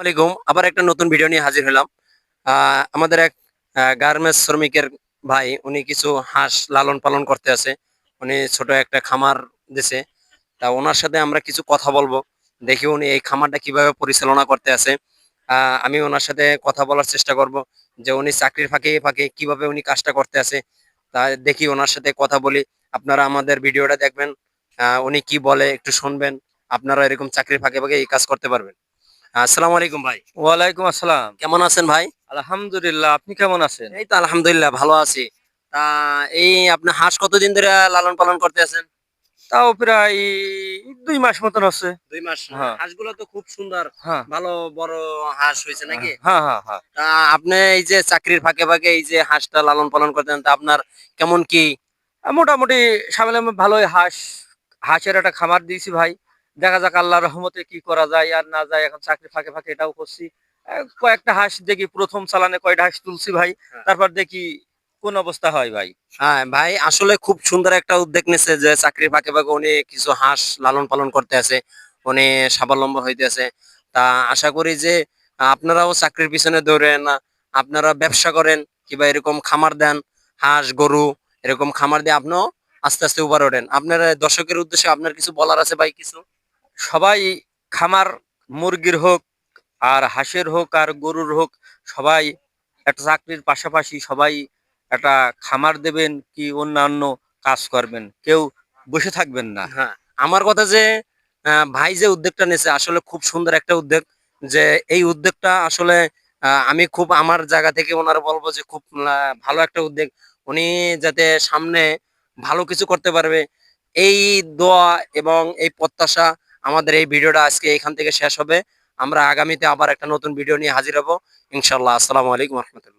আলাইকুম। আবার একটা নতুন ভিডিও নিয়ে হাজির হলাম। আমাদের এক গার্মেন্টস শ্রমিকের ভাই, উনি কিছু হাঁস লালন পালন করতে আছে। উনি ছোট একটা খামার দিছে। তা ওনার সাথে আমরা কিছু কথা বলব। দেখি উনি এই খামারটা কীভাবে পরিচালনা করতে আছে। আমি ওনার সাথে কথা বলার চেষ্টা করব যে উনি চাকরির ফাঁকে ফাঁকে কীভাবে উনি কাজটা করতে আছে। তা দেখি ওনার সাথে কথা বলি। আপনারা আমাদের ভিডিওটা দেখবেন। উনি কি বলে একটু শুনবেন। আপনারা এরকম চাকরির ফাঁকে ফাঁকে এই কাজ করতে পারবেন। আসসালামু আলাইকুম ভাই। ওয়ালাইকুম আসসালাম। কেমন আছেন ভাই? আলহামদুলিল্লাহ আপনি কেমন আছেন? এই তো আলহামদুলিল্লাহ ভালো আছি। তা এই আপনি হাঁস কতদিন ধরে লালন পালন করতে আছেন? তাও প্রায় দুই মাস মতন হচ্ছে দুই মাস? হ্যাঁ। হাঁসগুলো তো খুব সুন্দর হ্যাঁ। ভালো বড় হাঁস হয়েছে নাকি? হ্যাঁ হ্যাঁ হ্যাঁ। তা আপনি এই যে চাকরির ফাঁকে ফাঁকে এই যে হাঁসটা লালন পালন করতেন তা আপনার কেমন কি? মোটামুটি সামনে ভালোই হাঁস হাঁসের একটা খামার দিয়েছি ভাই। দেখা যাক আল্লাহ রহমতে কি করা যায় আর না যায় এখন চাকরি ফাঁকে ফাঁকে এটাও করছি। কয়েকটা হাঁস দেখি প্রথম চালানে কয়টা হাঁস তুলছি ভাই? হ্যাঁ। তারপর দেখি কোন অবস্থা হয় ভাই? হ্যাঁ ভাই আসলে খুব সুন্দর একটা উদ্যোগ নিয়েছে যে চাকরির ফাঁকে ফাঁকে উনি কিছু হাঁস লালন পালন করতে আছে উনি স্বাবলম্ব হইতে আছে। তা আশা করি যে আপনারাও চাকরির পিছনে দৌড়েন না আপনারা ব্যবসা করেন কিংবা এরকম খামার দেন হাঁস গরু এরকম খামার দিয়ে আপনিও আস্তে আস্তে উপরে ওঠেন। আপনার দর্শকের উদ্দেশ্যে আপনার কিছু বলার আছে ভাই কিছু? সবাই খামার মুরগির হোক আর হাঁসের হোক আর গরুর হোক সবাই একটা চাকরির পাশাপাশি সবাই একটা খামার দেবেন কি অন্যান্য কাজ করবেন। কেউ বসে থাকবেন না। হ্যাঁ। আমার কথা যে ভাই যে উদ্যোগটা নিয়েছে আসলে খুব সুন্দর একটা উদ্যোগ যে এই উদ্যোগটা আসলে আমি খুব আমার জায়গা থেকে ওনারা বলব যে খুব ভালো একটা উদ্যোগ। উনি যাতে সামনে ভালো কিছু করতে পারবে এই দোয়া এবং এই প্রত্যাশা আমাদের এই ভিডিওটা আজকে এখান থেকে শেষ হবে। আমরা আগামীতে আবার একটা নতুন ভিডিও নিয়ে হাজির হব। ইনশাল্লাহ আসসালামু আলাইকুম রহমতুল্লাহ।